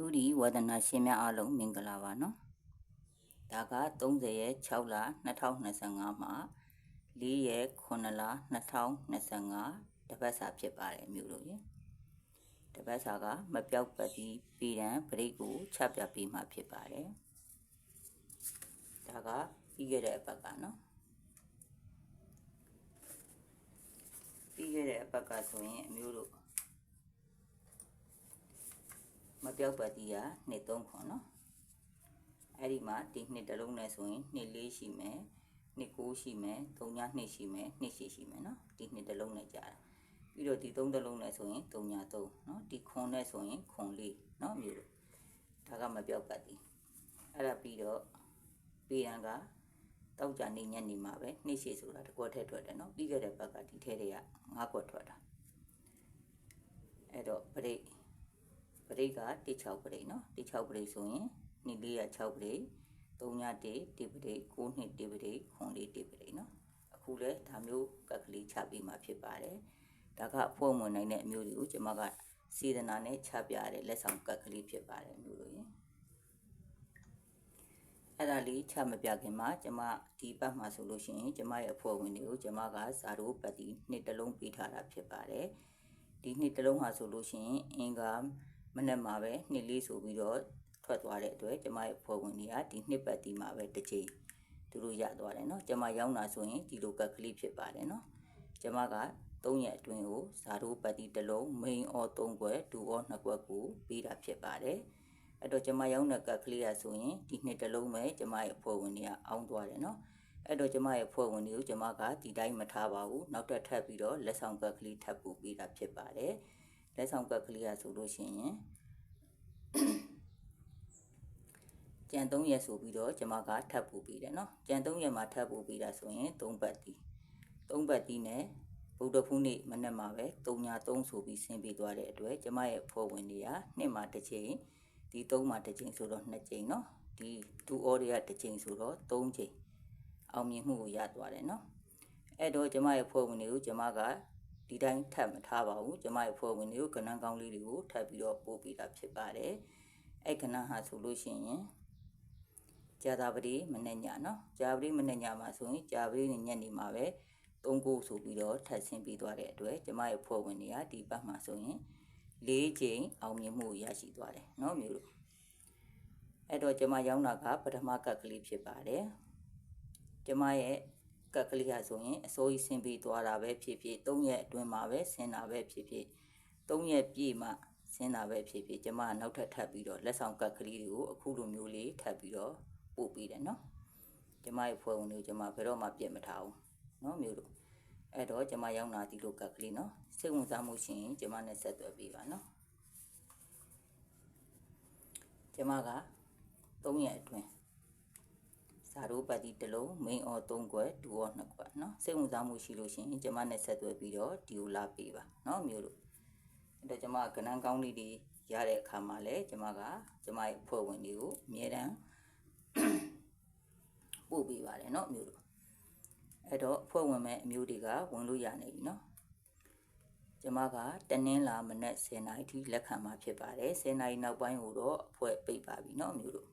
ဒုဒီဝဒနာရှင်များအားလုံးမင်္ဂလာပါနော်ဒါက30ရက်6လ2025မှာ4ရက်9လ2025တပတ်စာဖြစ်ပါတယ်မြို့တို့ရေတပတ်စာကမပြောက်ပတ်ပြီးပြည်တံပရိတ်ကိုချပြပေးမှဖြစ်ပါတယ်ဒါကပြီးခဲ့တဲ့အပတ်ကနော်ပြီးခဲ့တဲ့အပတ်ကဆိုရင်အမျိုးတို့ မပြောက်ပတ်တီးကနှစ်3ခွန်နော်အဲ့ဒီမှာဒီနှစ်တစ်လုံးနဲ့ဆိုရင်နှစ်4ရှိမယ်နှစ်9ရှိမယ်3ည2ရှိမယ်2ရှိရှိမယ်နော်ဒီနှစ်တစ်လုံးနဲ့ကြာတာပြီးတော့ဒီ3တစ်လုံးနဲ့ဆိုရင်3ည3နော်ဒီခွန်နဲ့ဆိုရင်ခွန်4နော်မျိုးလို့ဒါကမပြောက်ပတ်တီးအဲ့ဒါပြီးတော့ပြီးရန်ကတောက်ကြနေညနေမှာပဲနှစ်ရှိဆိုတာတကွက်ထက်ထွက်တယ်နော်ပြီးခဲ့တဲ့ဘက်ကဒီထဲတွေက9ကွက်ထွက်တာအဲ့တော့ပရိတ် ပရိတ်က16ပရိတ်နော်16ပရိတ်ဆိုရင်နှစ်လေးရ6ပရိတ်3ည1တိပရိတ်9နှစ်တိပရိတ်ခွန်လေးတိပရိတ်နော်အခုလဲဒါမျိုးကက်ကလေးချပြီးမှဖြစ်ပါတယ်ဒါကဖွဲ့ဝင်နိုင်တဲ့အမျိုးတွေကိုကျွန်မကစေတနာနဲ့ချပြရတဲ့လက်ဆောင်ကက်ကလေးဖြစ်ပါတယ်အမျိုးတို့ရင်အဲ့ဒါလေးချမပြခင်မှာကျမဒီပတ်မှာဆိုလို့ရှိရင်ကျမရဲ့အဖွဲ့ဝင်တွေကိုကျမကဇာရိုးပတ်တီနှစ်တလုံးပေးထားတာဖြစ်ပါတယ်ဒီနှစ်တလုံးဟာဆိုလို့ရှိရင်အင်္ဂါ မနက်မှာပဲနှစ်လေးဆိုပြီးတော့ထွက်သွားတဲ့အတွက်ကျမရဲ့ဖွဲ့ဝင်တွေကဒီနှစ်ပတ်ဒီမှာပဲတစ်ချိန်သူတို့ရသွားတယ်နော်ကျမရောက်လာဆိုရင်ဒီလိုကက်ကလေးဖြစ်ပါတယ်နော်ကျမက၃ရက်အတွင်းကိုဇာတို့ပတ်တီတစ်လုံး main or ၃ခွက် do or 2ခွက်ကိုပေးတာဖြစ်ပါတယ်အဲ့တော့ကျမရောက်တဲ့ကက်ကလေးကဆိုရင်ဒီနှစ်တစ်လုံးပဲကျမရဲ့ဖွဲ့ဝင်တွေကအောင်းသွားတယ်နော်အဲ့တော့ကျမရဲ့ဖွဲ့ဝင်တွေကိုကျမကဒီတိုင်းမထားပါဘူးနောက်ထပ်ထပ်ပြီးတော့လက်ဆောင်ကက်ကလေးထပ်ပို့ပေးတာဖြစ်ပါတယ်။ လက်ဆောင်ကက်ကလေးရဆိုလို့ရှိရင်ကြံ3ရက်ဆိုပြီးတော့ကျမကထပ်ပို့ပေးတယ်เนาะကြံ3ရက်မှာထပ်ပို့ပေးတာဆိုရင်3ပတ်တီ3ပတ်တီနဲ့ဗုဒ္ဓဖူးနေ့မနေ့မှာပဲ3ည3ဆိုပြီးဆင်းပေးသွားတဲ့အတွက်ကျမရဲ့ဖွဲ့ဝင်တွေကနှစ်မှာတစ်ချိန်ဒီ3မှာတစ်ချိန်ဆိုတော့2ချိန်เนาะဒီ2 order ကတစ်ချိန်ဆိုတော့3ချိန်အောင်မြင်မှုကိုရသွားတယ်เนาะအဲ့တော့ကျမရဲ့ဖွဲ့ဝင်တွေကိုကျမက ဒီတိုင်းထပ်မထားပါဘူးကျမရဲ့ဖွဲ့ဝင်တွေကိုကဏ္ဍကောင်းလေးတွေကိုထပ်ပြီးတော့ပို့ပေးတာဖြစ်ပါတယ်အဲ့ကဏ္ဍဟာဆိုလို့ရှိရင်ကြာသာပတိမနေ့ညနော်ကြာပတိမနေ့ညမှာဆိုရင်ကြာပတိညနေမှာပဲသုံးခုဆိုပြီးတော့ထပ်ဆင်းပြီးသွားတဲ့အတွက်ကျမရဲ့ဖွဲ့ဝင်တွေကဒီဘက်မှာဆိုရင်၄ချိန်အောင်မြင်မှုရရှိသွားတယ်နော်မျိုးတို့အဲ့တော့ကျမရောက်တာကပထမကတ်ကလေးဖြစ်ပါတယ်ကျမရဲ့ ကက်ကလေးဟာဆိုရင်အစိုးရဆင်းပြီးသွားတာပဲဖြစ်ဖြစ်၃ရက်အတွင်းမှာပဲဆင်းတာပဲဖြစ်ဖြစ်၃ရက်ပြည့်မှဆင်းတာပဲဖြစ်ဖြစ်ကျမနောက်ထပ်ထပ်ပြီးတော့လက်ဆောင်ကက်ကလေးတွေကိုအခုလိုမျိုးလေးထပ်ပြီးတော့ပို့ပေးတယ်နော်ကျမရဲ့ဖွဲ့ဝင်တွေကိုကျမဘယ်တော့မှပြတ်မထားဘူးနော်မျိုးတို့အဲ့တော့ကျမရောက်လာဒီလိုကက်ကလေးနော်စိတ်ဝင်စားမှုရှိရင်ကျမနဲ့ဆက်သွယ်ပေးပါနော်ကျမက3ရက်အတွင်း စာရိုးပတ်တီတစ်လုံး main or 3ခွက်ဒူ or 2ခွက်เนาะစိတ်ဝင်စားမှုရှိလို့ရှိရင်ကျမနဲ့ဆက်သွယ်ပြီးတော့ဒီကိုလာပေးပါเนาะမျိုးတို့အဲ့တော့ကျမကဏ္ဍကောင်းလေးတွေရတဲ့အခါမှာလည်းကျမကကျမရဲ့ဖွဲ့ဝင်တွေကိုအမြဲတမ်းပို့ပေးပါတယ်เนาะမျိုးတို့အဲ့တော့ဖွဲ့ဝင်မဲ့အမျိုးတွေကဝင်လို့ရနေပြီเนาะကျမကတနင်းလာမနက်10:00နာရီထိလက်ခံမှာဖြစ်ပါတယ်10:00နာရီနောက်ပိုင်းကိုတော့အဖွဲ့ပိတ်ပါပြီเนาะမျိုးတို့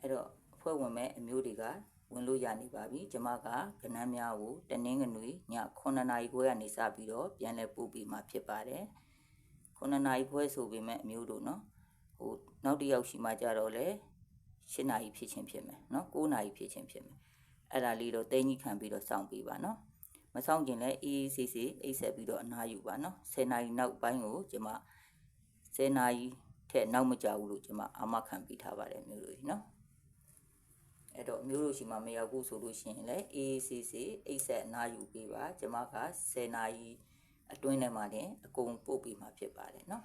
အဲ့တော့ ဖွဲ့ဝင်မဲ့အမျိုးတွေကဝင်လို့ရနေပါပြီကျွန်မကကဏ္ဍများကိုတနင်္ဂနွေည9နာရီခွဲကနေစပြီးတော့ပြန်လည်ပို့ပြီးမှဖြစ်ပါတယ်9နာရီခွဲဆိုပေမဲ့အမျိုးတို့နော်ဟိုနောက်တစ်ယောက်ရှိမှကြတော့လေ7နာရီဖြစ်ချင်းဖြစ်မယ်နော်9နာရီဖြစ်ချင်းဖြစ်မယ်အဲ့ဒါလေးတော့တင်းကြီးခံပြီးတော့စောင့်ပေးပါနော်မဆောင်ကျင်လဲအေးအေးဆေးဆေးအိတ်ဆက်ပြီးတော့အနားယူပါနော်10နာရီနောက်ပိုင်းကိုကျွန်မ10နာရီထက်နောက်မကြဘူးလို့ကျွန်မအာမခံပေးထားပါတယ်မျိုးတို့ကြီးနော် အဲ့တော့မျိုးတို့ရှိမှမရောက်ဘူးဆိုလို့ရှိရင်လည်း AACC အိတ်ဆက်အနားယူပေးပါကျမက10နာရီအတွင်းထဲမှာတင်အကုန်ပို့ပြီးမှဖြစ်ပါတယ်เนาะ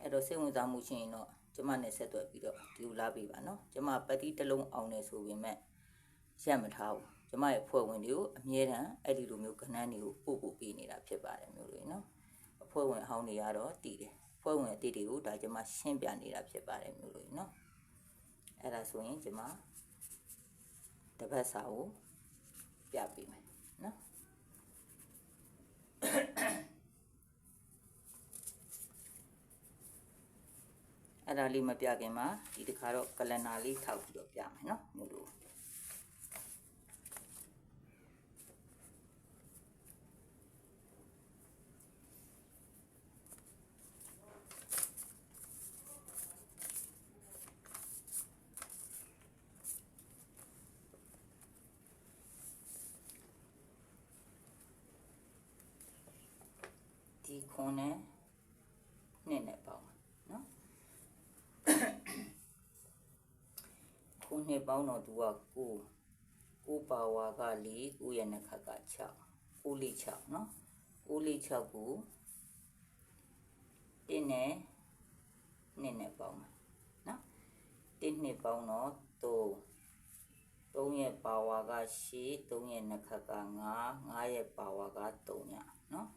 အဲ့တော့စိတ်ဝင်စားမှုရှိရင်တော့ကျမနဲ့ဆက်သွယ်ပြီးတော့ဒီလိုလာပေးပါเนาะကျမပတ်တိတစ်လုံးအောင်နေဆိုပေမဲ့ရက်မထားဘူးကျမရဲ့ဖွဲ့ဝင်တွေကိုအမြဲတမ်းအဲ့ဒီလိုမျိုးကဏ္ဍတွေကိုပို့ပို့ပေးနေတာဖြစ်ပါတယ်မျိုးတွေเนาะအဖွဲ့ဝင်အဟောင်းတွေကတော့တည်တယ်ဖွဲ့ဝင်အတိတ်တွေကိုဒါကျမရှင်းပြနေတာဖြစ်ပါတယ်မျိုးတွေเนาะ အဲ့ဒါဆိုရင်ကျမတပတ်စာကိုပြပေးမယ်နော်အဲ့ဒါလေးမပြခင်မှာဒီတစ်ခါတော့ကလန်နာလေးထောက်ပြီးတော့ပြမယ်နော်မျိုးလို့ ဒီခွန်နဲ့နှစ်နဲ့ပေါင်းမယ်နော်ခွ န်နှစ်ပေါင်းတော့သူက9 9ပါဝါက4 9ရဲ့နှစ်ခတ်က6 9လေး6နော်9လေး6ကိုတင်းနဲ့နှစ်နဲ့ပေါင်းမယ်နော်တင်းနှစ်ပေါင်းတော့3 3ရဲ့ပါဝါက8 3ရဲ့နှစ်ခတ်က9 9ရဲ့ပါဝါက3ညနော်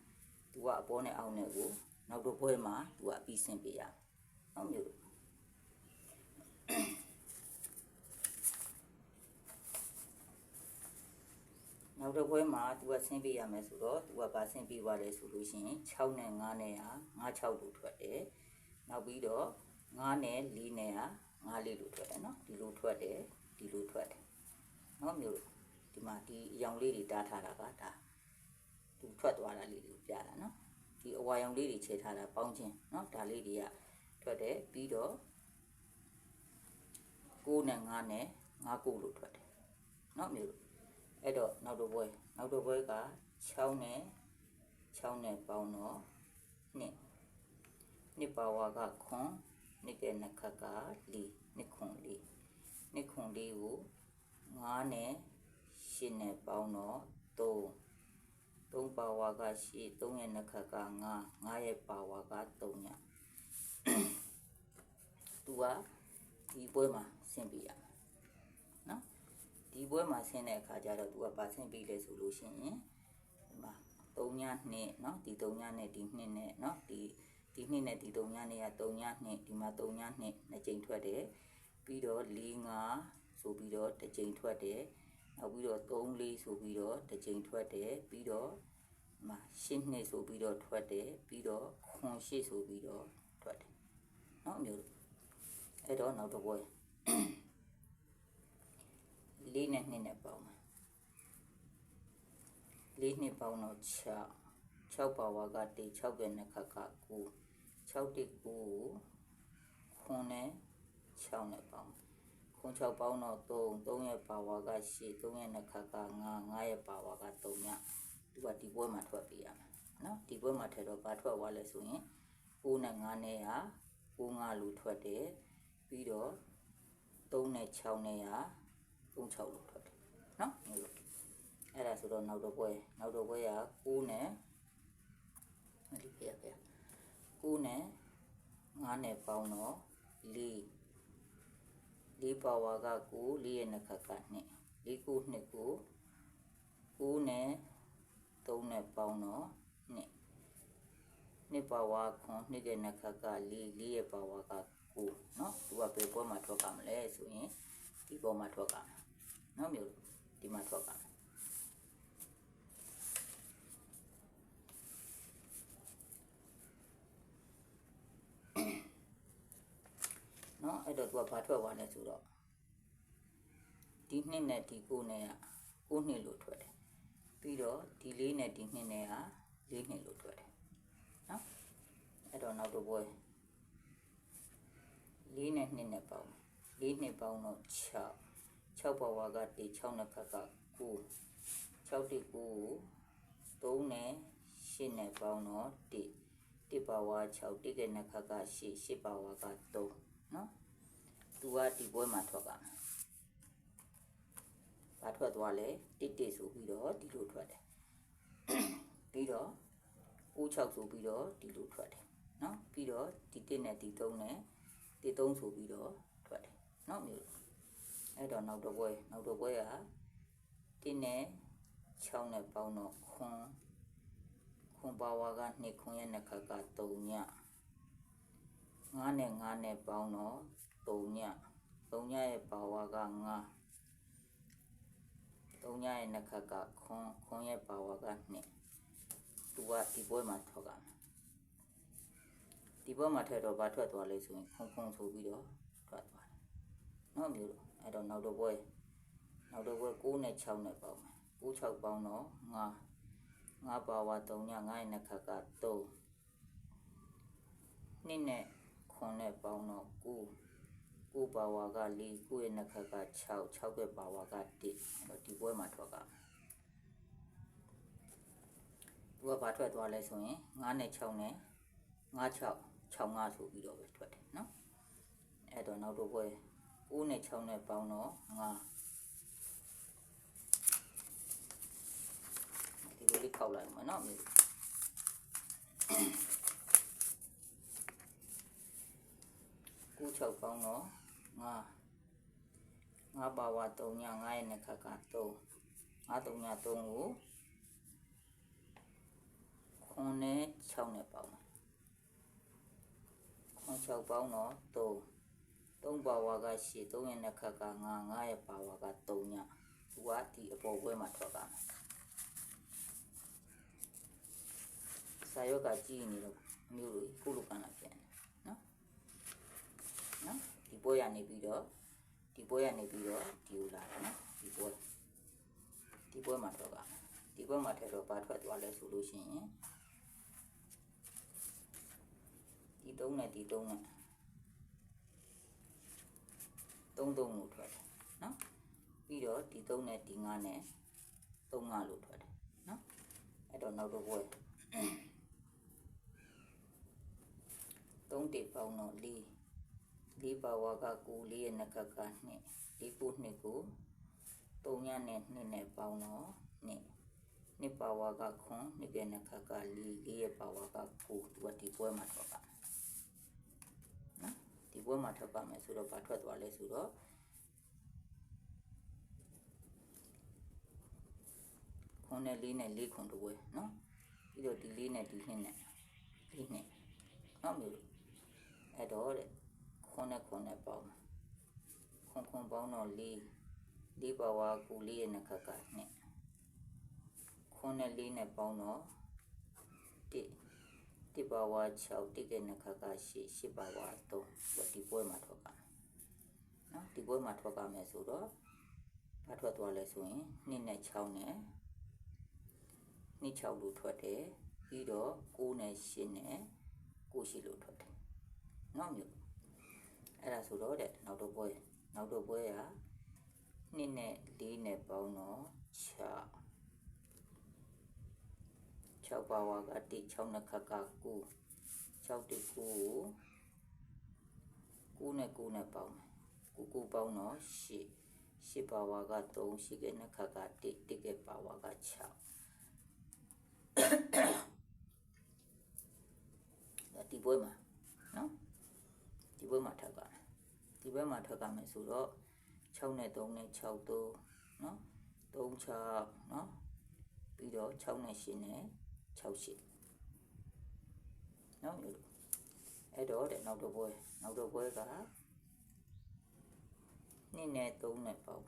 သူကအပေါ်နဲ့အောက်နဲ့ကိုနောက်တော့ဘွဲမှာသူကအပြီးဆင်းပေးရအောင်မျိုး နောက်တော့ဘွဲမှာသူကဆင်းပေးရမယ်ဆိုတော့သူကဗာဆင်းပေးသွားတယ်ဆိုလို့ရှိရင်6နဲ့9နဲ့ဟာ9 6လို့ထွက်တယ်နောက်ပြီးတော့9နဲ့4နဲ့ဟာ9လေးလို့ထွက်တယ်နော်ဒီလိုထွက်တယ်ဒီလိုထွက်တယ်နော်မျိုးလို့ဒီမှာဒီအယောင်လေးတွေတားထားတာကဒါသူထွက်သွားတာလေးကိုပြတာနော် ဒီအဝါရောင်လေးတွေခြေထားတာပေါင်းခြင်းเนาะဒါလေးတွေကထွက်တယ်ပြီးတော့6နဲ့9နဲ့9ကိုလို့ထွက်တယ်เนาะမျိုးလို့ အဲ့တော့နောက်တစ်ဘွဲနောက်တစ်ဘွဲက6နဲ့6နဲ့ပေါင်းတော့နှစ်နှစ်ပါဝါကခွန်နှစ်ကဲနှစ်ခတ်ကလီနှစ်ခွန်လီနှစ်ခွန်လေးကို9နဲ့8နဲ့ပေါင်းတော့3 3ပါဝါကရှိ3ရဲ့နှစ်ခတ်က9 9ရဲ့ပါဝါက3ညသူကဒီပွဲမှာဆင်းပြရမယ်နော် ဒီပွဲမှာဆင်းတဲ့အခါကျတော့သူကပါဆင်းပြီးလဲဆိုလို့ရှိရင်ဒီမှာ3ညနှစ်နော်ဒီ3ညနဲ့ဒီနှစ်နဲ့နော်ဒီဒီနှစ်နဲ့ဒီ3ညနဲ့က3ညနှစ်ဒီမှာ3ညနှစ်နှစ်ကြိမ်ထွက်တယ်ပြီးတော့4 5ဆိုပြီးတော့တစ်ကြိမ်ထွက်တယ်နောက်ပြီးတော့3 4ဆိုပြီးတော့တစ်ကြိမ်ထွက်တယ်ပြီးတော့မှာရှင်းနှစ်ဆိုပြီးတော့ထွက်တယ်ပြီးတော့ခွန်ရှိဆိုပြီးတော့ထွက်တယ်เนาะမျိုးအဲ့တော့နောက်တော့ဘွဲ လေးနဲ့နှစ်နဲ့ပေါင်းမှာလေးနှစ်ပေါင်းတော့6 6ပါဝါကတေ6ရဲ့နှစ်ခတ်က9 6တိ9ကိုခွန်နဲ့6နဲ့ပေါင်းခွန်6ပေါင်းတော့3 3ရဲ့ပါဝါက8 3ရဲ့နှစ်ခတ်က9 9ရဲ့ပါဝါက3ညသူကဒီပွဲမှာထွက်ပေးရမှာနော်ဒီပွဲမှာထည့်တော့ဘာထွက်သွားလဲဆိုရင်9နဲ့9နဲ့ဟာ9 5လို့ထွက်တယ်ပြီးတော့3နဲ့6နဲ့ဟာ 3 6လို့ထွက်တယ်နော်မျိုးလို့အဲ့ဒါဆိုတော့နောက်တော့ပွဲနောက်တော့ပွဲက9နဲ့အဲ့ဒီပြပြ9နဲ့9နဲ့ပေါင်းတော့4 4ပါဝါက9 4ရဲ့နှစ်ခတ်က2 4 9 2ကို9နဲ့3နဲ့ပေါင်းတော့2နှစ်ပါဝါခွန်နှစ်ရဲ့နှစ်ခတ်က4 4ရဲ့ပါဝါက9เนาะသူကဘယ်ပွဲမှာထွက်ကမလဲဆိုရင်ဒီပွဲမှာထွက်ကမယ် ် နော်မျိုးဒီမှာထွက်ပါမယ်နော်အဲ့တော့သူကဘာထွက်သွားလဲဆိုတော့ဒီနှစ်နဲ့ဒီကိုနဲ့ကကိုနှစ်လို့ထွက်တယ်ပြီးတော့ဒီလေးနဲ့ဒီနှစ်နဲ့ကလေးနှစ်လို့ထွက်တယ်နော်အဲ့တော့နောက်တော့ဘွဲလေးနဲ့နှစ်နဲ့ပေါင်းလေးနှစ်ပေါင်းတော့6 6ပါဝါကတေ6နှစ်ခတ်က9 6တိ9ကို3နဲ့8နဲ့ပေါင်းတော့1 1ပါဝါ6တိကဲနှစ်ခတ်က8 8ပါဝါက3เนาะသူကဒီပွဲမှာထွက်ကမယ်ဘာထွက်သွားလဲတစ်တစ်ဆိုပြီးတော့ဒီလိုထွက်တယ်ပြီးတော့96ဆိုပြီးတော့ဒီလိုထွက်တယ်เนาะပြီးတော့ဒီတစ်နဲ့ဒီ3နဲ့ဒီ3ဆိုပြီးတော့ထွက်တယ်เนาะမျိုး အဲ့တော့နောက်တော့ဘွဲနောက်တော့ဘွဲကတစ်နဲ့6နဲ့ပေါင်းတော့ခွန်ခွန်ပါဝါက2ခွန်ရဲ့နှစ်ခါက3ည9နဲ့9နဲ့ပေါင်းတော့3ည3ညရဲ့ပါဝါက9 3ညရဲ့နှစ်ခတ်ကခွန်ခွန်ရဲ့ပါဝါက2သူကဒီပွဲမှာထောက်ကမယ်ဒီဘက်မှာထည့်တော့ဘာထွက်သွားလဲဆိုရင်ခုံခုံဆိုပြီးတော့ထွက်သွားတယ် နော်မျိုးလို့အဲ့တော့နောက်တော့ဘွဲနောက်တော့ဘွဲ6နဲ့6နဲ့ပေါင်းမယ်6 6ပေါင်းတော့9 9ပါဝါ3ည9ရဲ့နှစ်ခါက3နှစ်နဲ့ခွန်နဲ့ပေါင်းတော့9 9ပါဝါက4 9ရဲ့နှစ်ခါက6 6ရဲ့ပါဝါက1အဲ့တော့ဒီဘွဲမှာထွက်ကသူကဘာထွက်သွားလဲဆိုရင်9နဲ့6နဲ့9 6 6 5ဆိုပြီးတော့ပဲထွက်တယ်နော်အဲ့တော့နောက်တော့ဘွဲ 9နဲ့6နဲ့ပေါင်းတော့9ဒီလိုလေးခောက်လိုက်မှာနော်မြေ9 6ပေါင်းတော့9 9ပါဝါ3ည9ရဲ့နှစ်ခါက3 9 3ည3ကိုခွန်နဲ့6နဲ့ပေါင်းတယ်ခွန်6ပေါင်းတော့3 3ပါဝါက8 3ရဲ့နှစ်ခါက9 9ရဲ့ပါဝါက3ညသူကဒီအပေါ်ဘွဲမှာထွက်ပါမယ်စာရွက်ကကြည့်နေတော့မျိုးလိုခုလိုကန်းလာပြန်တယ်နော်နော်ဒီဘွဲရနေပြီးတော့ဒီဘွဲရနေပြီးတော့ဒီလိုလာတယ်နော်ဒီဘွဲဒီဘွဲမှာထွက်ပါမယ်ဒီဘွဲမှာထည့်တော့ဘာထွက်သွားလဲဆိုလို့ရှိရင်ဒီ3နဲ့ဒီ3နဲ့ 3 3လို့ထွက်တယ်နော်ပြီးတော့ဒီ3နဲ့ဒီ5နဲ့3 5လို့ထွက်တယ်နော်အဲ့တော့နောက်တော့ဘွဲ3တိပေါင်းတော့4 4ပါဝါက9 4ရဲ့နှစ်ခါက2 4 9 2ကို3ညနဲ့2နဲ့ပေါင်းတော့2နှစ်ပါဝါကခွန်နှစ်ရဲ့နှစ်ခါက4 4ရဲ့ပါဝါက9သူကဒီပွဲမှာထွက် ပါနော်ဒီပွဲမှာထွက်ပါမယ်ဆိုတော့ဘာထွက်သွားလဲဆိုတော့ခွန်နဲ့4နဲ့4ခွန်တပွဲနော်ပြီးတော့ဒီ4နဲ့ဒီ2နဲ့4နဲ့နော်မျိုးလို့အဲ့တော့တဲ့ခွန်နဲ့ခွန်နဲ့ပေါင်းခွန်ခွန်ပေါင်းတော့4 4ပါဝါကူ4ရဲ့နှစ်ခါက2ခွန်နဲ့4နဲ့ပေါင်းတော့1 1ပါဝါ6တိကနှစ်ခါက8 8ပါဝါ3ဒီပွဲမှာထွက်ကနော်ဒီပွဲမှာထွက်ကမယ်ဆိုတော့ဘာထွက်သွားလဲဆိုရင်2နဲ့6နဲ့2 6လို့ထွက်တယ်ပြီးတော့9နဲ့8နဲ့9ရှိလို့ထွက်တယ်နော်မျိုးအဲ့ဒါဆိုတော့တဲ့နောက်တော့ပွဲနောက်တော့ပွဲက2နဲ့4နဲ့ပေါင်းတော့6 6ပါဝါက1 6နှစ်ခါက9 6တိ9ကို9နဲ့9နဲ့ပေါင်းမယ်9 9ပေါင်းတော့8 8ပါဝါက3 8ကနှစ်ခါက1 1ကပါဝါက6ဒီပွဲမှာနော်ဒီပွဲမှာထပ်ပါမယ်ဒီဘက်မှာထပ်ကမယ်ဆိုတော့6နဲ့3နဲ့6 3နော်3 6နော်ပြီးတော့6နဲ့8နဲ့ 6ရှိနော်မျိုးအဲ့တော့တဲ့နောက်တော့ပွဲနောက်တော့ပွဲက2နဲ့3နဲ့ပေါင်း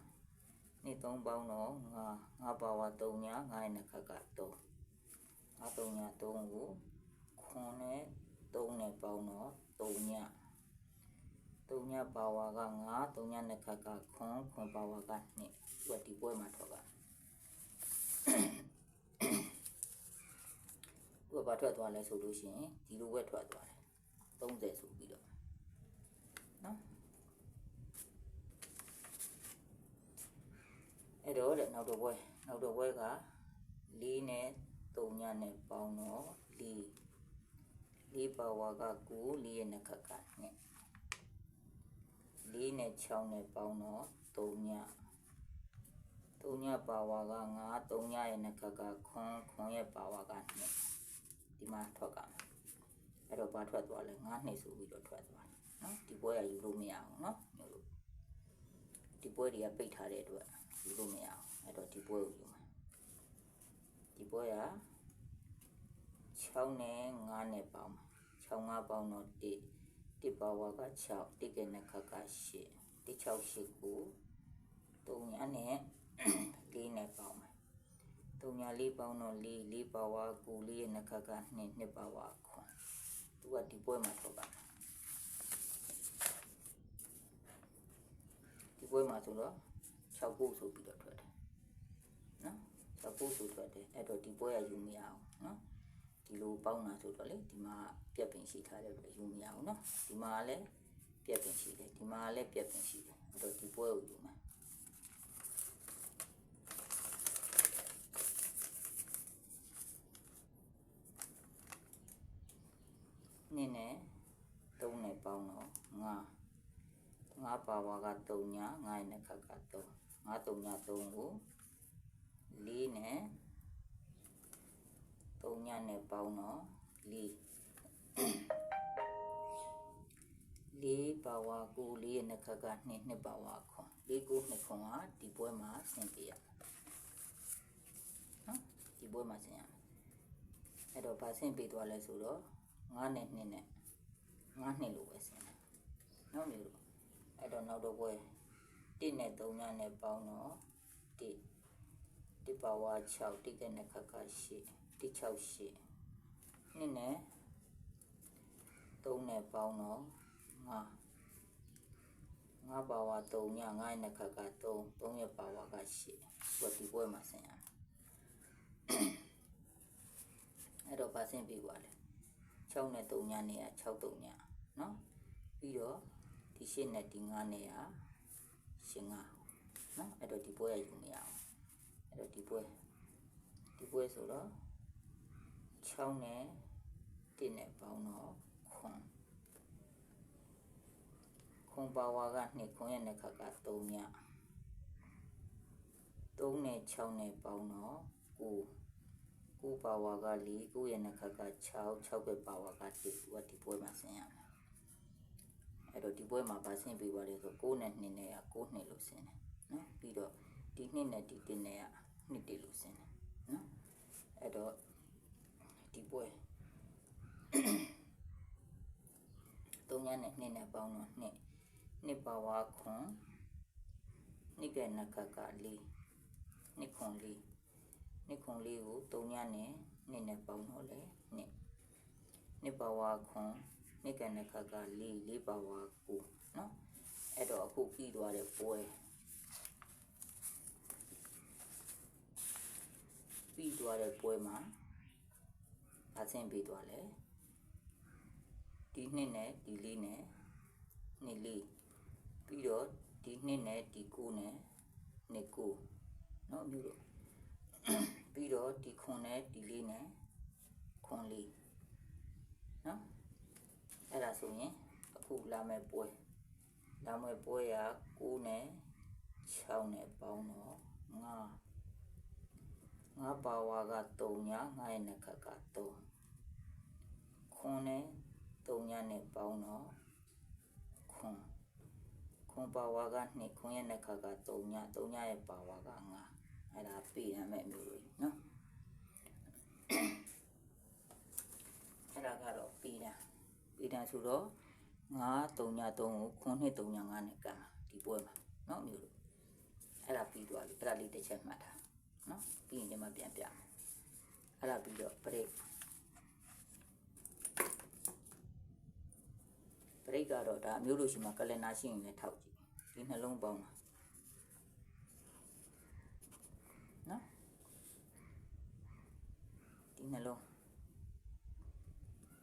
2 3ပေါင်းတော့9 9ပါဝါ3ညာ9ရဲ့နှစ်ခါက3 9 3ညာ3ကိုခွန်နဲ့3နဲ့ပေါင်းတော့3ညာ3ညာပါဝါက9 3ညာနှစ်ခါကခွန်ခွန်ပါဝါက2သူကဒီပွဲမှာထောက်ကသူ ကဘာထွက်သွားလဲဆိုလို့ရှိရင်ဒီလိုပဲထွက်သွားတယ်30ဆိုပြီးတော့နော်အဲ့တော့တဲ့နောက်တော့ဘွဲနောက်တော့ဘွဲက4နဲ့3ညနဲ့ပေါင်းတော့4 4ပါဝါက9 4ရဲ့နှစ်ခါက2 4နဲ့6နဲ့ပေါင်းတော့3ည3ညပါဝါက9 3ညရဲ့နှစ်ခါကခွန်ခွန်ရဲ့ပါဝါက2 ဒီမှာထွက်ကမယ်အဲ့တော့ဘာထွက်သွားလဲ9နှစ်ဆိုပြီးတော့ထွက်သွားတယ်နော်ဒီပွဲကယူလို့မရအောင်နော်မျိုးလို့ဒီပွဲတွေကပိတ်ထားတဲ့အတွက်ယူလို့မရအောင်အဲ့တော့ဒီပွဲကိုယူမယ်ဒီပွဲက6နဲ့9နဲ့ပေါင်းမယ်6 5ပေါင်းတော့1 1ပါဝါက6တိကနဲ့ခက8 1 6 8ကို3ညာနဲ့4နဲ့ပေါင်းမ ယ်3ညာ4ပေါင်းတော့4 4ပါဝါ9 4ရဲ့နှစ်ခက2 2ပါဝါခွန်သူသူကဒီပွဲမှာထွက်ပါဒီပွဲမှာဆိုတော့6ပုတ်ဆိုပြီးတော့ထွက်တယ်နော်6ပုတ်ဆိုထွက်တယ်အဲ့တော့ဒီပွဲကယူမရအောင်နော်ဒီလိုပေါင်းတာဆိုတော့လေဒီမှာပြက်ပင်ရှိထားတယ်ပဲယူမရအောင်နော်ဒီမှာလည်းပြက်ပင်ရှိတယ်ဒီမှာလည်းပြက်ပင်ရှိတယ်အဲ့တော့ဒီပွဲကိုယူမယ် နှစ်နဲ့သုံးနဲ့ပေါင်းတော့ငါငါ ပါဝါက3ညာငါရဲ့နှစ်ခတ်က3ငါ3ညာ3ကို4နဲ့3ညာနဲ့ပေါင်းတော့4 4ပါဝါကို4ရဲ့နှစ်ခတ်က2နှစ်ပါဝါခွန်4ကို2ခွန်ကဒီပွဲမှာဆင်ပြရနော်ဒီပွဲမှာဆင်ရမယ်အဲ့တော့ဗာဆင်ပေးသွားလဲဆိုတော့9နဲ့2နဲ့9နှစ်လို့ပဲဆင်တယ်နော်မျိုးလို့ အဲ့တော့နောက်တော့ပွဲ1နဲ့3ညနဲ့ပေါင်းတော့1 1ပါဝါ6တိတဲ့နှစ်ခတ်က8 1 6 8နှစ်နဲ့3နဲ့ပေါင်းတော့9 9ပါဝါ3ည9ရဲ့နှစ်ခတ်က3 3ရဲ့ပါဝါက8ဆိုဒီပွဲမှာဆင်ရမယ်အဲ့တော့ဗာဆင်ပြီးသွားတယ် 6နဲ့3ညနေရ6 3ညเนาะပြီးတော့ ဒီရှင်းနဲ့ဒီ9နဲ့ဟာရှင်း9နော်အဲ့တော့ဒီပွဲရယူမရအောင်အဲ့တော့ဒီပွဲဒီပွဲဆိုတော့6နဲ့1နဲ့ပေါင်းတော့ခွန်ခွန်ပါဝါက2ခွန်ရဲ့နှစ်ခါက3မြ3နဲ့6နဲ့ပေါင်းတော့9ကိုပါဝါက4ကိုရဲ့နှခတ်က6 6ပဲပါဝါက7ကိုဒီပွဲမှာဆင်ရမယ် အဲ့တော့ဒီပွဲမှာဗာဆင်ပေးပါလေဆို9နဲ့2နဲ့က9နှစ်လို့ဆင်တယ်နော်ပြီးတော့ဒီ2နဲ့ဒီ1နဲ့က2တည်းလို့ဆင်တယ်နော်အဲ့တော့ဒီပွဲ3ညနဲ့2နဲ့ပေါင်းတော့2နှစ်ပါဝါခွန်နှစ်ကနှစ်ခါက4နှစ်ခွန်4နှစ်ခွန်လေးကို3ညနဲ့နှစ်နဲ့ပေါင်းတော့လေနှစ်နှစ်ပါဝါခွန် နိကန်နခကလေးလေးပါဝါကိုနော်အဲ့တော့အခုပြီးသွားတဲ့ပွဲပြီးသွားတဲ့ပွဲမှာအဆင်ပြီးသွားလေဒီနှစ်နဲ့ဒီလေးနဲ့နှစ်လေးပြီးတော့ဒီနှစ်နဲ့ဒီကိုနဲ့နှစ်ကိုနော်မျိုးတို့ပြီးတော့ဒီခွန်နဲ့ဒီလေးနဲ့ခွန်လေးနော် အဲ့ဒါဆိုရင်အခုလာမဲ့ပွဲလာမဲ့ပွဲရ9နဲ့6နဲ့ပေါင်းတော့9 9ပါဝါက3ည9ရဲ့နှစ်ခတ်က3ခွန်နဲ့3ညနဲ့ပေါင်းတော့ခွန်ခွန်ပါဝါက2ခွန်ရဲ့နှစ်ခတ်က3ည3ညရဲ့ပါဝါက9အဲ့ဒါပြည်ရမယ့်မျိုးတွေနော်အဲ့ဒါကတော့ပြည်တာ ပြည်တာဆိုတော့9 3ည3ကိုခွန်နှစ်3ည9နဲ့ကမ်းဒီပွဲမှာနော်မျိုးတို့အဲ့ဒါပြီးသွားပြီအဲ့ဒါလေးတစ်ချက်မှတ်ထားနော်ပြီးရင်ဒီမှာပြန်ပြမယ်အဲ့ဒါပြီးတော့ break break ကတော့ဒါအမျိုးလို့ရှိမှကလန်နာရှိရင်လည်းထောက်ကြည့်ဒီနှလုံးပေါင်းတာနော်ဒီနှလုံး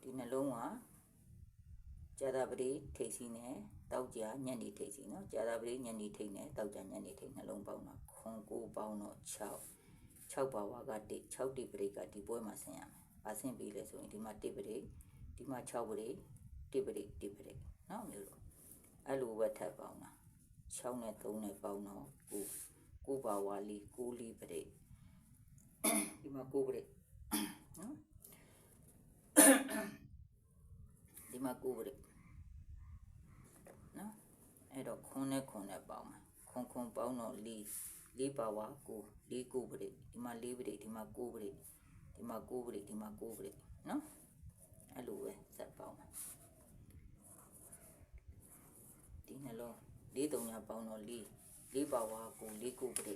ဒီနှလုံးက ကြာတာပတိထိတ်စီနဲ့တောက်ကြညနေထိတ်စီနော်ကြာတာပတိညနေထိတ်နဲ့တောက်ကြညနေထိတ်နှလုံးပေါင်းတာခွန်ကိုပေါင်းတော့6 6ပါဝါက1 6တိပရိကဒီပွဲမှာဆင်ရမယ်။အဆင်ပြီးလဲဆိုရင်ဒီမှာ1ပရိဒီမှာ6ပရိ1ပရိ1ပရိနော်မျိုးလို့အဲ့လိုပဲထပ်ပေါင်းတာ6နဲ့3နဲ့ပေါင်းတော့9 9ပါဝါလီ9လီပရိဒီမှာ9ပရိနော် ဒီမှာ9ပရိနော်အဲ့တော့ခွန်းနဲ့ခွန်းနဲ့ပေါင်းမှာခွန်းခွန်းပေါင်းတော့လီလေးပါဝါကိုလေးကိုပရိဒီမှာလေးပရိဒီမှာကိုပရိဒီမှာကိုပရိဒီမှာကိုပရိနော်အဲ့လိုပဲစက်ပေါင်းမှာဒီနှလုံးလေးတုံညာပေါင်းတော့လေးလေးပါဝါကိုလေးကိုပရိ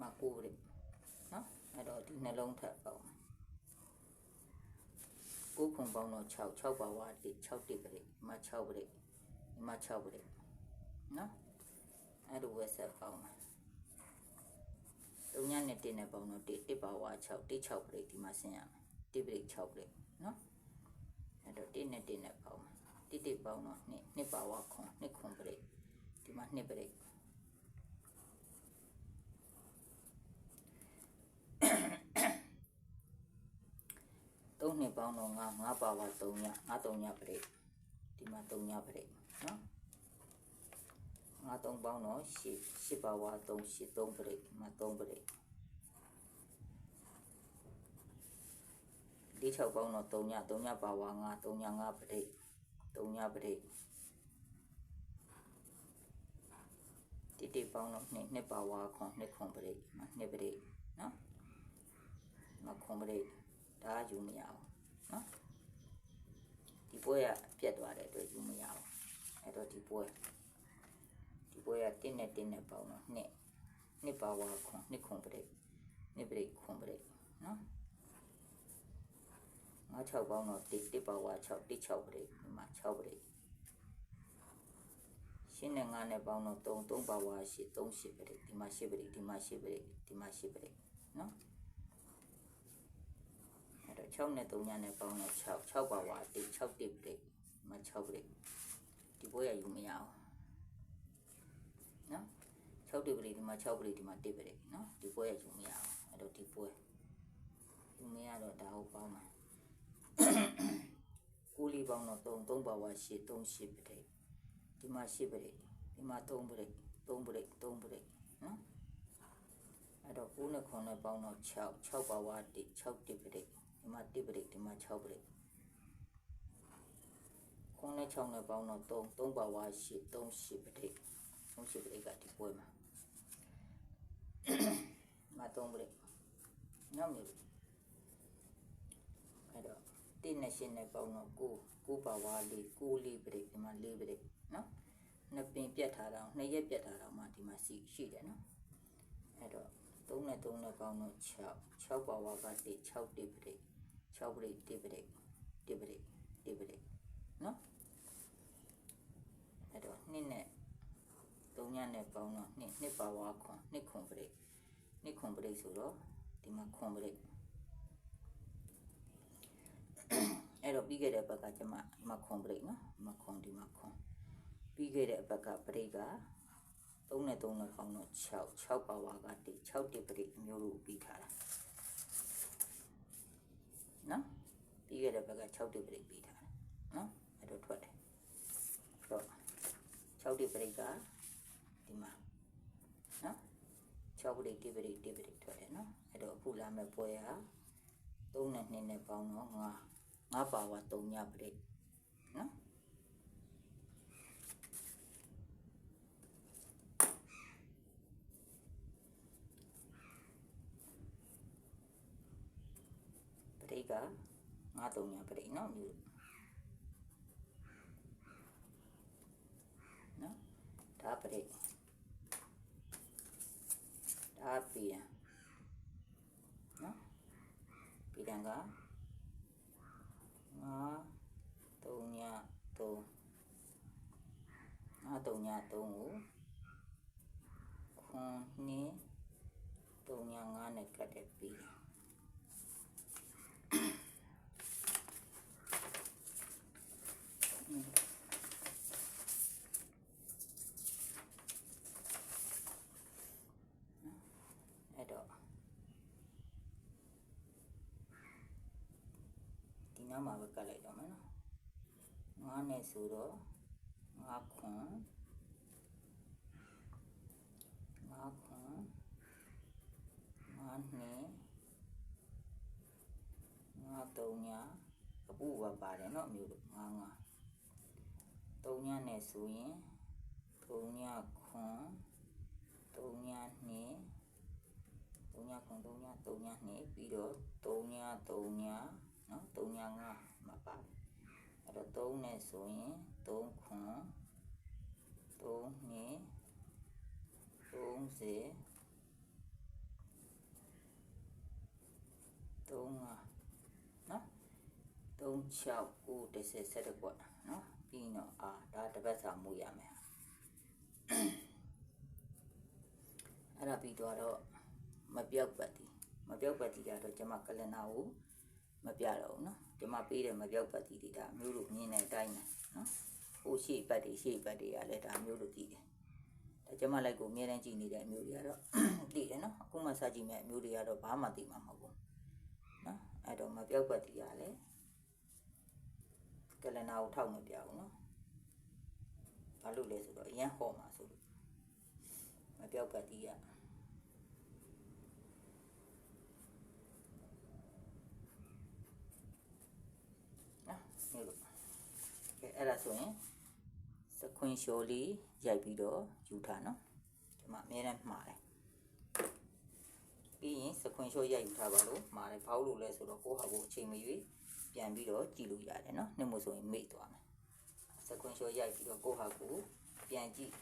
မှာကိုပရိနော်အဲ့တော့ဒီနှလုံးထပ်ပေါင်းမှာ ကိုခွန်ပေါင်းတော့6 6ပါဝါ1 6တိပရိဒီမှာ6ပရိဒီမှာ6ပရိနော်အဲ့လိုဝက်ဆက်ပေါင်းမှာ3ညနဲ့1နဲ့ပေါင်းတော့1 1ပါဝါ6 1 6ပရိဒီမှာဆင်းရမယ်1ပရိ6ပရိနော်အဲ့တော့1နဲ့1နဲ့ပေါင်းမှာ1 1ပေါင်းတော့2 2ပါဝါခွန်2ခွန်ပရိဒီမှာ2ပရိ သုံးနှစ်ပေါင်းတော့ငါငါပါဝါ3ညငါ3ညပရိဒီမှာ3ညပရိနော်ငါ3ပေါင်းတော့8 8ပါဝါ3 8 3ပရိဒီမှာ3ပရိဒီ6ပေါင်းတော့3ည3ညပါဝါငါ3ညငါပရိ3ညပရိတိတိပေါင်းတော့2 2ပါဝါခွန်2ခွန်ပရိဒီမှာ2ပရိနော်မခွန်ပရိ ဒါကယူမရဘူးနော်ဒီပွဲကပြတ်သွားတဲ့အတွက်ယူမရဘူးအဲ့တော့ဒီပွဲဒီပွဲကတင်းနဲ့တင်းနဲ့ပေါင်းတော့နှစ်နှစ်ပါဝါခွန်နှစ်ခွန်ပရိတ်နှစ်ပရိတ်ခွန်ပရိတ်နော်ငါ6ပေါင်းတော့တစ်တစ်ပါဝါ6တစ်6ပရိတ်ဒီမှာ6ပရိတ်ရှင်းနဲ့ငါနဲ့ပေါင်းတော့3 3ပါဝါ8 3 8ပရိတ်ဒီမှာ8ပရိတ်ဒီမှာ8ပရိတ်ဒီမှာ8ပရိတ်နော် အဲ့တော့6နဲ့3ညနဲ့ပေါင်းတော့6 6ပါဝါတိ6တိပရိမ6ပရိဒီဘွဲရယူမရအောင်နော်6တိပရိဒီမှာ6ပရိဒီမှာ1ပရိနော်ဒီဘွဲရယူမရအောင်အဲ့တော့ဒီဘွဲယူမရတော့ဒါဟုတ်ပေါင်းမှာကိုလီပေါင်းတော့3 3ပါဝါ8 3 8ပရိဒီမှာ8ပရိဒီမှာ3ပရိ3ပရိ3ပရိနော်အဲ့တော့9နဲ့9နဲ့ပေါင်းတော့6 6ပါဝါ1 6တိပရိ ဒီမှာ1ပရိတ်ဒီမှာ6ပရိတ်ခုနဲ့6နဲ့ပေါင်းတော့3 3ပါဝါ8 3 8ပရိတ်3 8ပရိတ်ကဒီပွဲမှာမှာ3ပရိတ်နောက်မျိုးအဲ့တော့1နဲ့8နဲ့ပေါင်းတော့9 9ပါဝါ4 9လေးပရိတ်ဒီမှာ4ပရိတ်နော်နှစ်ပင်ပြတ်ထားတော့နှစ်ရက်ပြတ်ထားတော့မှဒီမှာရှိရှိတယ်နော်အဲ့တော့3နဲ့3နဲ့ပေါင်းတော့6 6ပါဝါက1 6တိပရိတ် 6ပရိတ်1ပရိတ်1ပရိတ်1ပရိတ်နော်အဲ့တော့2နဲ့3ညနဲ့ပေါင်းတော့2 2ပါဝါခွန်2ခွန်ပရိတ်2ခွန်ပရိတ်ဆိုတော့ဒီမှာခွန်ပရိတ်အဲ့တော့ပြီးခဲ့တဲ့ဘက်ကကျွန်မဒီမှာခွန်ပရိတ်နော်ဒီမှာခွန်ဒီမှာခွန်ပြီးခဲ့တဲ့ဘက်ကပရိတ်က3နဲ့3နဲ့ပေါင်းတော့6 6ပါဝါက1 6တိပရိတ်အမျိုးလိုပြီးထားတာ နော်ပြီးခဲ့တဲ့ဘက်က6တိပရိတ်ပြီးထားတယ်နော်အဲ့တော့ထွက်တယ်တော့6တိပရိတ်ကဒီမှာနော်6ပရိတ်တိပရိတ်တိပရိတ်ထွက်တယ်နော်အဲ့တော့အခုလာမဲ့ပွဲဟာ3နဲ့2နဲ့ပေါင်းတော့5 5ပါဝါ3ညပရိတ်နော် ပရိတ်က5 3ညပရိတ်နော်မျိုးနော်ဒါပရိတ်ဒါပြည်ရန်နော်ပြည်ရန်က5 3ည3 5 3ည3ကိုခွန်နှစ်3ည5နဲ့ကတ်တဲ့ပြည်ရန် အဲ့တော့ဒီနားမှာပဲကတ်လိုက်တော့မယ်နော် ငါးနဲ့ဆိုတော့ငါးခွန်ငါးခွန်ငါးနှစ်ငါးသုံးညာအပူပါပါတယ်နော်အမျိုးတို့ငါးငါးသုံးညာနဲ့ဆိုရင်သုံးညာခွန်သုံးညာနှစ်3ညခွန်3ည အဲ့တော့3နဲ့ဆိုရင်3ခွန်3နှစ်30 3ငါနော်3 6 9 10 11ကွက်နော်ပြီးရင်တော့အာဒါတစ်ပတ်စာမှုရမယ်အဲ့ဒါပြီးတော့တော့မပြောက်ပတ်တီမပြောက်ပတ်တီကတော့ကျွန်မကလနာကိုမပြတော့ဘူးနော် ကျွန်မပေးတယ်မပြောက်ပတ်တီတွေဒါအမျိုးတို့မြင်တဲ့အတိုင်းပဲနော်ဟိုရှေ့ပတ်တွေရှေ့ပတ်တွေကလည်းဒါအမျိုးတို့တည်တယ်ဒါကျွန်မလိုက်ကိုအမြဲတမ်းကြည့်နေတဲ့အမျိုးတွေကတော့တည်တယ်နော်အခုမှစကြည့်မဲ့အမျိုးတွေကတော့ဘာမှတည်မှာမဟုတ်ဘူးနော်အဲ့တော့မပြောက်ပတ်တီကလည်းကလနာကိုထောက်မပြဘူးနော်ဘာလို့လဲဆိုတော့အရန်ဟောမှာဆိုလို့မပြောက်ပတ်တီးရနော်မျိုးလို့ကဲ အဲ့ဒါဆိုရင်စခွင်လျှော်လေးရိုက်ပြီးတော့ယူထားနော်ဒီမှာအများနဲ့မှားတယ်ပြီးရင်စခွင်လျှော်ရိုက်ယူထားပါလို့မှားတယ်ဘာလို့လဲဆိုတော့ကိုယ့်ဟာကိုယ်အချိန်မရွေးပြန်ပြီးတော့ကြည့်လို့ရတယ်နော်နှစ်မို့ဆိုရင်မေ့သွားမယ်စကွန်ရှောရိုက်ပြီးတော့ကိုယ့်ဟာကိုယ်ပြန်ကြည့်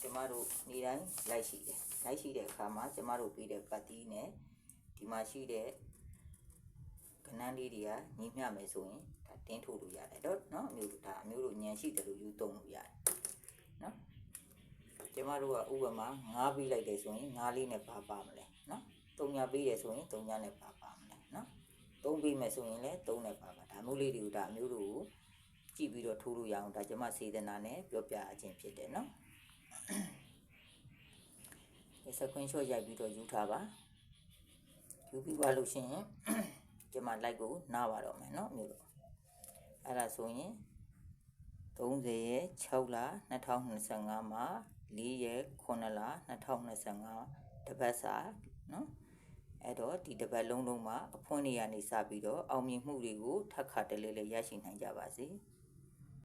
ကျမတို့နေတိုင်းလိုက်ရှိတယ်လိုက်ရှိတဲ့အခါမှာကျမတို့ပြီးတဲ့ပတ်တီးနဲ့ဒီမှာရှိတဲ့ ကနန်းလေးတွေကညီမျှမယ်ဆိုရင်ဒါတင်းထိုးလို့ရတယ်တော့နော်အမျိုးတို့ဒါအမျိုးတို့ညံရှိတယ်လို့ယူသုံးလို့ရတယ်နော်ကျမတို့ကဥပမာငါးပြီးလိုက်တယ်ဆိုရင်ငါးလေးနဲ့ပါပါမလဲနော်တုံညာပြီးတယ်ဆိုရင်တုံညာနဲ့ပါပါမလဲနော်သုံးပေးမယ်ဆိုရင်လည်းသုံးတယ်ပါပါဒါမျိုးလေးတွေကိုဒါအမျိုးတို့ကိုကြည့်ပြီးတော့ထိုးလို့ရအောင်ဒါကျမစေတနာနဲ့ပြောပြအခြင်းဖြစ်တယ်နော်ဒီစကွင်းရှော့ရိုက်ပြီးတော့ယူထားပါယူပြီးပါလို့ရှိရင် ကျမလိုက်ကိုနားပါတော့မယ်နော်အမျိုးတို့အဲ့ဒါဆိုရင်30ရက်6လ2025မှာ4ရက်9လ2025တပတ်စာနော်အဲ့တော့ဒီတစ်ပတ်လုံးလုံးမှာအဖွင့်နေရနေစပြီးတော့အောင်မြင်မှုတွေကိုထပ်ခါတလဲလဲရရှိနိုင်ကြပါစေ။